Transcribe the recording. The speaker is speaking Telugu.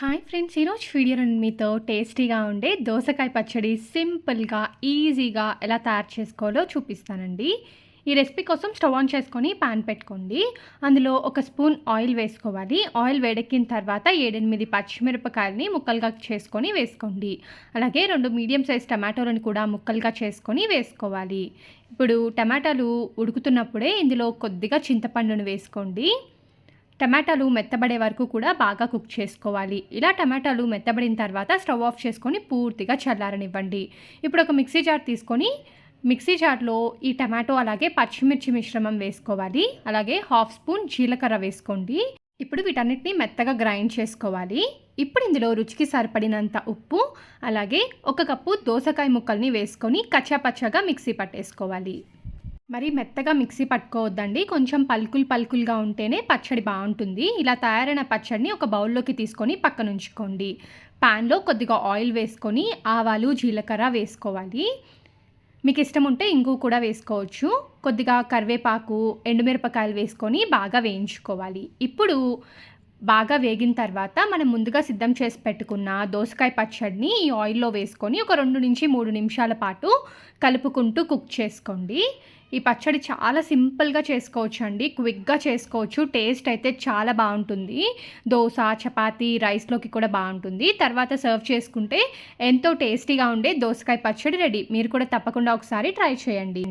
హాయ్ ఫ్రెండ్స్ ఈరోజు వీడియో మీతో టేస్టీగా ఉండే దోసకాయ పచ్చడి సింపుల్గా ఈజీగా ఎలా తయారు చేసుకోవాలో చూపిస్తానండి. ఈ రెసిపీ కోసం స్టవ్ ఆన్ చేసుకొని పాన్ పెట్టుకోండి. అందులో ఒక స్పూన్ ఆయిల్ వేసుకోవాలి. ఆయిల్ వేడెక్కిన తర్వాత ఏడెనిమిది పచ్చిమిరపకాయలని ముక్కలుగా చేసుకొని వేసుకోండి. అలాగే రెండు మీడియం సైజ్ టమాటోలను కూడా ముక్కలుగా చేసుకొని వేసుకోవాలి. ఇప్పుడు టమాటాలు ఉడుకుతున్నప్పుడే ఇందులో కొద్దిగా చింతపండును వేసుకోండి. టమాటాలు మెత్తబడే వరకు కూడా బాగా కుక్ చేసుకోవాలి. ఇలా టమాటాలు మెత్తబడిన తర్వాత స్టవ్ ఆఫ్ చేసుకొని పూర్తిగా చల్లారనివ్వండి. ఇప్పుడు ఒక మిక్సీ జార్ తీసుకొని మిక్సీ జార్లో ఈ టమాటో అలాగే పచ్చిమిర్చి మిశ్రమం వేసుకోవాలి. అలాగే హాఫ్ స్పూన్ జీలకర్ర వేసుకోండి. ఇప్పుడు వీటన్నిటిని మెత్తగా గ్రైండ్ చేసుకోవాలి. ఇప్పుడు ఇందులో రుచికి సరిపడినంత ఉప్పు అలాగే ఒక కప్పు దోసకాయ ముక్కల్ని వేసుకొని కచ్చాపచ్చగా మిక్సీ పట్టేసుకోవాలి. మరి మెత్తగా మిక్సీ పట్టుకోవద్దండి. కొంచెం పలుకులు పలుకులుగా ఉంటేనే పచ్చడి బాగుంటుంది. ఇలా తయారైన పచ్చడిని ఒక బౌల్లోకి తీసుకొని పక్కన ఉంచుకోండి. ప్యాన్లో కొద్దిగా ఆయిల్ వేసుకొని ఆవాలు జీలకర్ర వేసుకోవాలి. మీకు ఇష్టం ఉంటే ఇంగు కూడా వేసుకోవచ్చు. కొద్దిగా కరివేపాకు ఎండుమిరపకాయలు వేసుకొని బాగా వేయించుకోవాలి. ఇప్పుడు బాగా వేగిన తర్వాత మనం ముందుగా సిద్ధం చేసి పెట్టుకున్న దోసకాయ పచ్చడిని ఈ ఆయిల్లో వేసుకొని ఒక రెండు నుంచి మూడు నిమిషాల పాటు కలుపుకుంటూ కుక్ చేసుకోండి. ఈ పచ్చడి చాలా సింపుల్గా చేసుకోవచ్చు అండి క్విక్గా చేసుకోవచ్చు. టేస్ట్ అయితే చాలా బాగుంటుంది. దోశ చపాతి రైస్లోకి కూడా బాగుంటుంది. తర్వాత సర్వ్ చేసుకుంటే ఎంతో టేస్టీగా ఉండే దోసకాయ పచ్చడి రెడీ. మీరు కూడా తప్పకుండా ఒకసారి ట్రై చేయండి.